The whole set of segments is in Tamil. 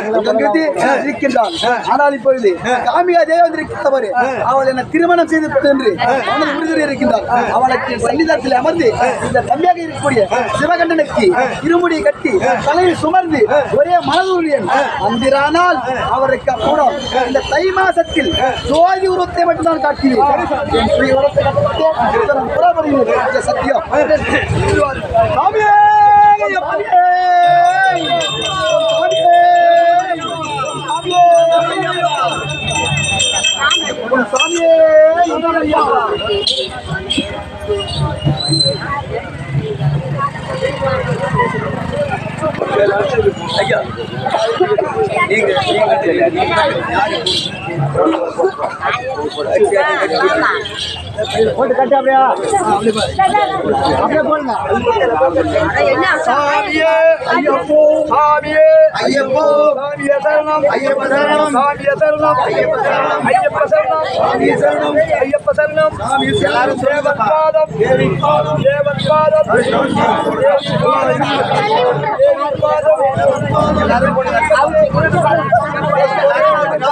அங்கிருந்து இருக்கின்றான் ஆனால் இப்பொழுது காமியா தேவி வந்திருக்கிறவர் அவள் என்ன திருமணம் செய்து என்று உறுதியில் இருக்கின்றார். அவளுக்கு சன்னிதானத்தில் அமர்ந்து இந்த தம்பியாக இருக்கக்கூடிய சிவகண்டனுக்கு இருமுடி கட்டி தலையில் சுமர்ந்து ஒரே மனதுரியன் அந்திரானால் அவருக்கு அப்புறம் இந்த தை மாசத்தில் ஜோதி உருவத்தை மட்டும்தான். இது சத்தியம். சாமியே! சாமியே! நீங்க சாமியே! போட்டு கட்டு அப்படியா அப்படியே போடுங்க சாமியே ஐயப்போ சாமியே ஐயப்போ சாமியே சரணம் ஐயப்ப சரணம் சாமியே சரணம் ஐயப்ப சரணம் ஐயப்ப சரணம் சரணம் ஐயப்ப சரணம் எல்லாரும் தேவன் பாதம் பாதம் தேவன் பாதம் பாதம்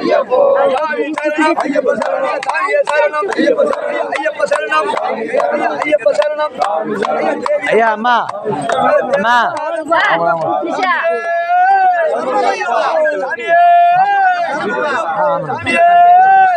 தேவி பாதம் எல்லாரும் அங்கதான் கும்பிட்டு போயிருந்த ஐயா அம்மா. அம்மா.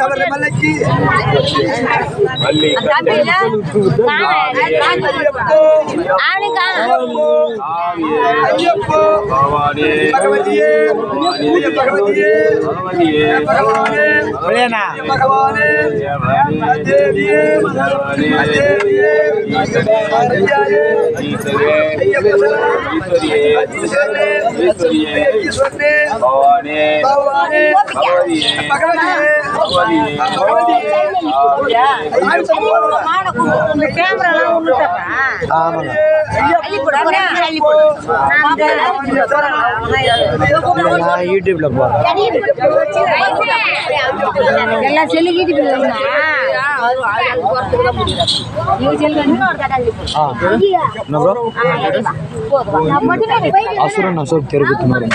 சபரிமலைக்கு ஐயப்போ பகவதியே பகவதியே பகவானே பகவானே தேவியே தேவியே கேமரா ஆமாங்க நான் யூடியூப்ல போறேன். எல்லாம் அசுரன் அசோக் தெருக்கு வரும்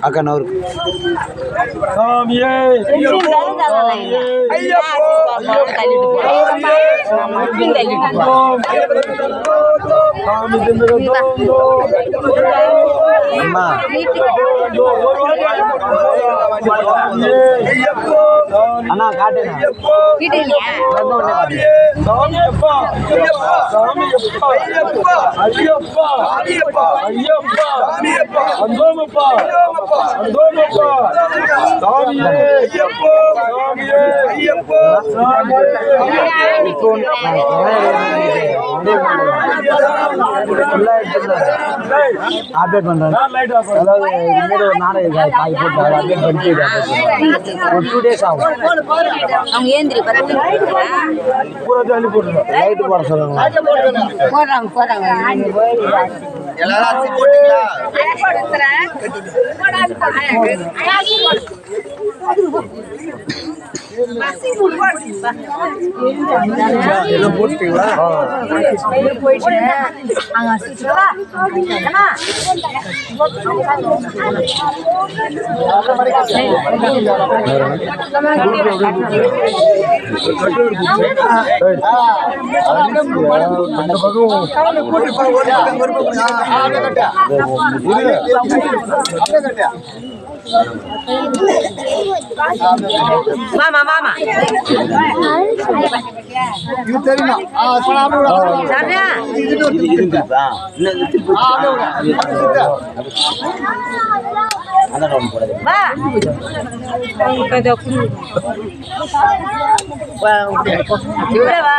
அக்கா நவருக்கு அம்மா. அண்ணா காட்டுங்க அப்டேட் பண்றேன் அதாவது இதுமாரி ஒரு நாடகம் காய் போட்டு அதை அப்டேட் பண்ணிட்டு இதை update பண்றேன். ஒரு டூ டேஸ் ஆகும் அவங்க ஏந்திரி பத்து லைட்டு போட சொல்லுங்க போடுறாங்க போடுறாங்க. எல்லாம் masih மாமா மாமா இது தெரியுமா? ஆ, சொன்னா அப்படியே விடு. சரியா இது ஒரு ஆ, அப்படியே விடு. வா. இவ்வளோ வா.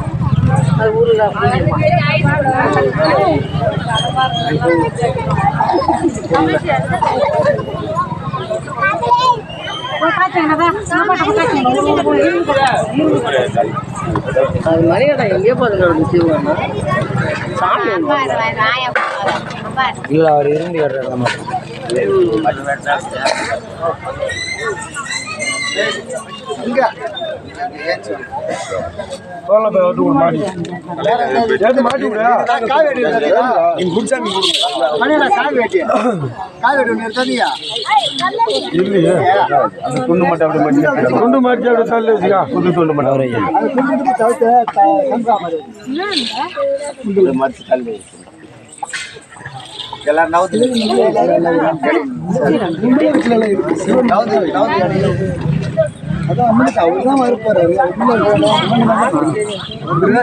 அது ஊருல அது மரியாதை எங்கே போதுங்க சிவன் இல்லை அவர் இருந்து மணியில? துண்டு மாட்டி அப்படியே தள்ளி வச்சுக்கா. புது துண்டு மட்டும். அவர் ஐயா அது குடும்பத்துக்கு தவிர்த்து, த- கங்கா மாதிரி. உங்களுடைய வீட்டுல எல்லாம் அவர்தான் வருப்பாரு. உள்ள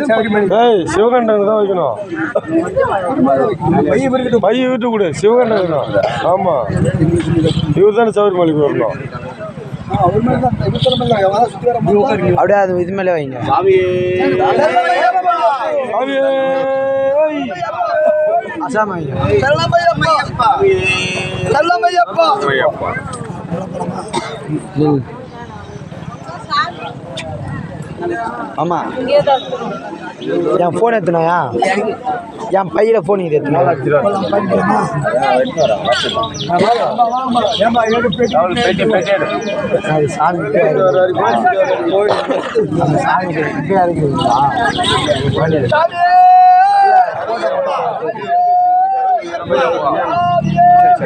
ஏய் சிவகண்டன் தான் வைக்கணும் பைய விட்டு கொடு சிவகண்டன் வைக்கணும் ஆமா இவர் தானே வரணும் தான். அப்படியே அது இது மேலே வைங்க அசாம. நில் ஆமா என் ஃபோன் எடுத்துனாயா என் பையில ஃபோன் இது எடுத்துனா சாமி அந்த சாமி இப்படியா இருக்குங்களா சாமி!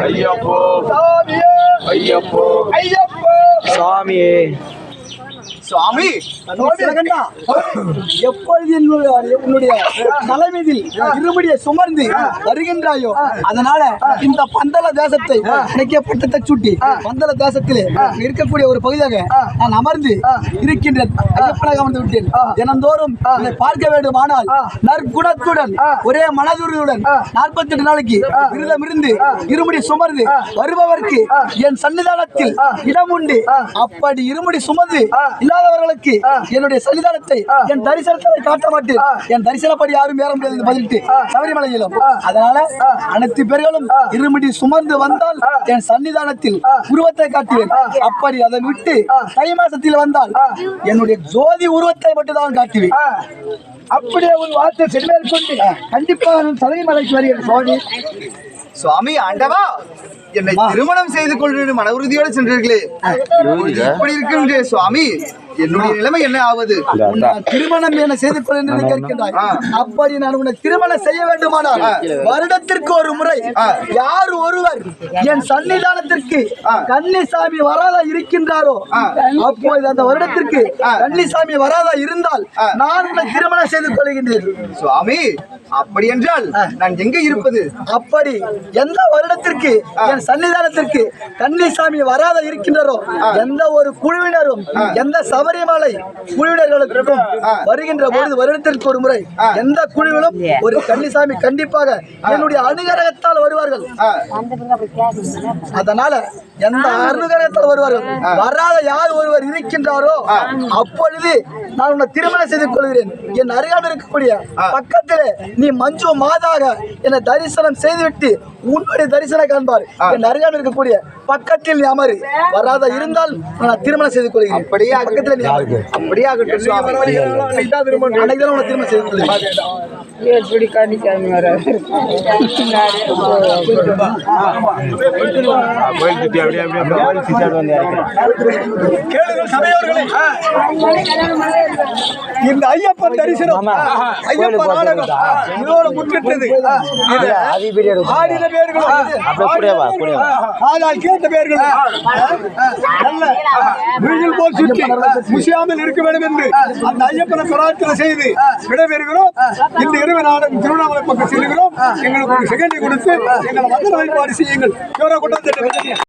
ஐயப்போ சாமியே! ஐயப்போ ஐயப்பா! சாமியே சுவாமி. எப்பொழுது உன்னுடைய தலைமீதில் இருமுடியை சுமர்ந்து வருகின்றாயோ அதனால இந்த பந்தல தேசத்தை பட்டத்தை சுட்டி பந்தல தேசத்திலே இருக்கக்கூடிய ஒரு பகுதியாக நான் அமர்ந்து இருக்கின்றேன் ஐயப்பனாக அமர்ந்து விட்டேன். தினந்தோறும் பார்க்க வேண்டுமானால் நற்குணத்துடன் ஒரே மனதுறுதியுடன் நாற்பத்தி எட்டு நாளைக்கு விரதம் இருந்து இருமுடி சுமர்ந்து வருபவர்க்கு என் சன்னிதானத்தில் இடம் உண்டு அப்படி இருமுடி சுமந்து இல்லாதவர்களுக்கு என்னுடைய சன்னிதானத்தை என் தரிசனத்தை காட்ட மாட்டேன். என் தரிசனப்படி யாரும் ஏற முடியாது பதிலிட்டு சபரிமலையிலும். அதனால அனைத்து பேர்களும் இருமுடி சுமந்து வந்தால் என் சன்னிதானத்தில் உருவத்தை காட்டுவேன். அப்படி அதை விட்டு தை மாசத்தில் வந்தால் என்னுடைய ஜோதி உருவத்தை மட்டும் தான் காட்டுவேன் அப்படியே ஒரு வார்த்தை செல்வேல் கொண்டு கண்டிப்பாக நான் சபரிமலைக்கு வருகிறேன் சுவாமி. சுவாமி ஆண்டவா என்னை திருமணம் செய்து கொள்வது மன உறுதியோடு சென்றீர்களே. இப்படி இருக்கின்ற சுவாமி. என்னுடைய நிலைமை என்ன ஆவது? திருமணம் என செய்து கொள் என்று கேட்கின்றாய். அப்படி நான் உன்னை திருமணம் செய்ய வேண்டுமானால் வருடத்திற்கு ஒரு முறை யார் ஒருவர் என் சன்னிதானத்திற்கு கன்னிசாமி வராதா இருக்கின்றாரோ அப்போது அந்த வருடத்திற்கு கன்னிசாமி வராதா இருந்தால் நான் உன்னை திருமணம் செய்து கொள்கின்றேன். சுவாமி அப்படி என்றால் நான் எங்க இருப்பது? அப்படி எந்த வருடத்திற்கு என் சன்னிதானத்திற்கு கன்னிசாமி வராத இருக்கின்றாரோ எந்த ஒரு குழுவினரும் எந்த சபரிமலை குழுவினர்களுக்கும் வருகின்ற பொழுது வருடத்திற்கு ஒரு முறை எந்த குழுவிலும் ஒரு கன்னிசாமி கண்டிப்பாக என்னுடைய அனுகிரகத்தால் வருவார்கள். அதனால எந்த அனுகிரகத்தால் வருவார்கள்? வராத யார் ஒருவர் இருக்கின்றாரோ அப்பொழுது நான் உன்னை திருமணம் செய்து கொள்கிறேன். என் அருகாமல் இருக்கக்கூடிய பக்கத்திலே நீ மஞ்சு மாதாக என்னை தரிசனம் செய்துவிட்டு உன்னுடைய தரிசனம் காண்பார். என் அருகாமல் இருக்கக்கூடிய பக்கத்தில் நீ அமரு. வராத இருந்தால் நான் திருமணம் செய்து கொள்கிறேன். அப்படியே பக்கத்தில் அமரு அப்படியே ஆகட்டும். அன்னைக்கு தான் உன்னை திருமணம் செய்து கொள்கிறேன் எப்படி வர சபையோர்களே இந்த ஐயப்பன் தரிசனம். ஐயப்பன் நாடகம். இதோட முற்றிட்டது. இது அது பெரிய இடம். ஆடின பேர்களும் அப்படியே கூடயே வா, கூடயே வா. ஆனால் கேட்ட பேர்களும் நல்ல முயல் போல் சுற்றி முசியாமல் இருக்க வேண்டும் என்று அந்த ஐயப்பனை பிரார்த்தனை செய்து விடைபெறுகிறோம். இந்த இரவு நாடகம் திருவண்ணாமலை பக்கம் செல்கிறோம் எங்களுக்கு ஒரு செகண்டை கொடுத்து எங்களை மந்திர வழிபாடு செய்யுங்கள். இவரை கொண்டு